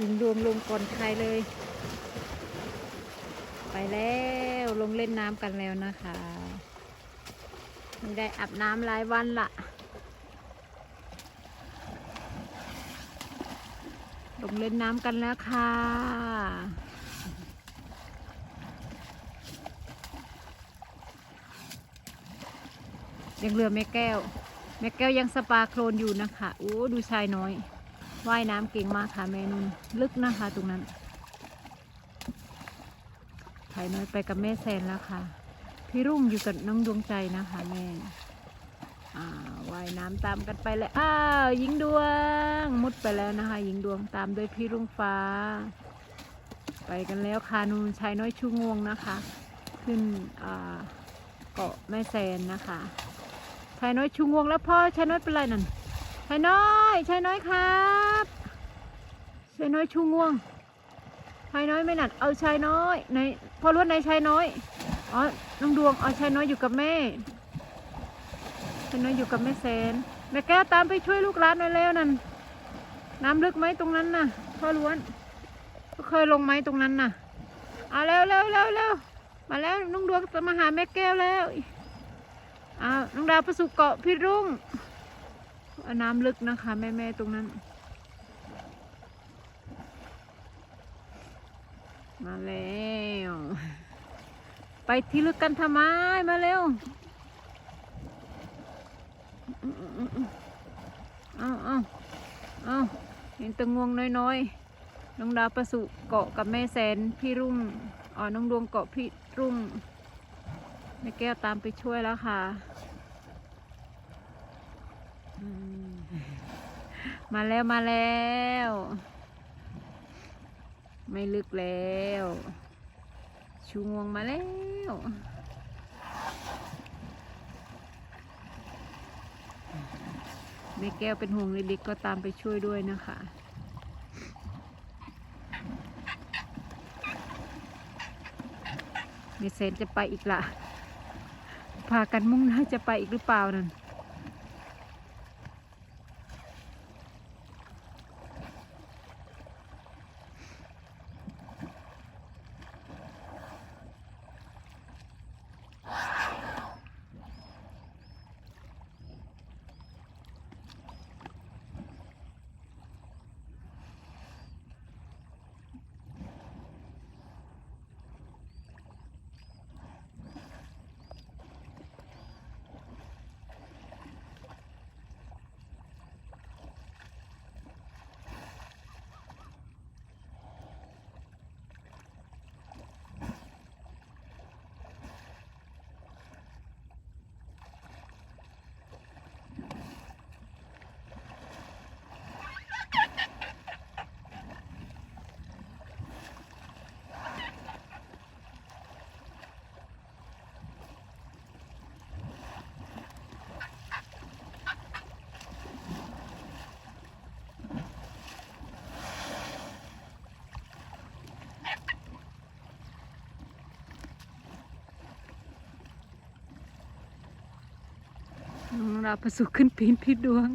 ยิงดวงลงก่อนใครเลย ไปแล้วลงเล่นน้ำกันแล้วนะคะไม่ได้อาบน้ำหลายวันละลงเล่นน้ำกันแล้วค่ะ ยังเหลือแม่แก้ว แม่แก้วยังสปาโครนอยู่นะคะ โอ้ ดูชายน้อย ว่ายน้ำเก่งมากค่ะแม่นุ่นลึกนะคะตรงนั้นชายน้อยไปกับแม่แซนแล้วค่ะ พี่รุ่งอยู่กับน้องดวงใจนะคะแม่ว่ายน้ำตามกันไปเลยอ้าวหญิงดวงมุดไปแล้วนะคะหญิงดวงตามด้วยพี่รุ่งฟ้า ไปกันแล้วค่ะนูนชายน้อยชูงวงนะคะ ขึ้นเกาะแม่แซนนะคะชายน้อยชูงวงแล้วพ่อชายน้อยเป็นไรนั่น ชายน้อยชายน้อยครับชายน้อยชูงวงชายน้อยไม่หนัดเอาชายน้อยในพอรวดในชายน้อยอ๋อน้องดวงเอาชายน้อยอยู่กับแม่ชายน้อยอยู่กับแม่แสนแม่แก้วตามไปช่วยลูกหลานหน่อยแล้วนั่นน้ำลึกไหมตรงนั้นน่ะพ่อล้วนก็เคยลงไหมตรงนั้นน่ะเอาเร็วเร็วเร็วเร็วมาแล้วน้องดวงจะมาหาแม่แก้วแล้วอ้าวน้องดาวประสุกเกาะพี่รุ่ง น้ำลึกนะคะ แม่ ๆ ตรงนั้น มาแล้ว ไปที่ลึกกันทำไม มาเร็วเอาเอาเอาเห็นตะงวงน้อยๆ น้องดาวประสุเกาะกับแม่แสนพี่รุ่ง อ๋อ น้องดวงเกาะพี่รุ่งแม่แก้วตามไปช่วยแล้วค่ะ มาแล้วมาแล้ว ไม่ลึกแล้ว ชูงวงมาแล้วแม่แก้วเป็นห่วงเล็กๆก็ตามไปช่วยด้วยนะคะเมเซนจะไปอีกละพากันมุ่งหน้าจะไปอีกหรือเปล่านั่น เราประสูขึ้นปีนพิดดวง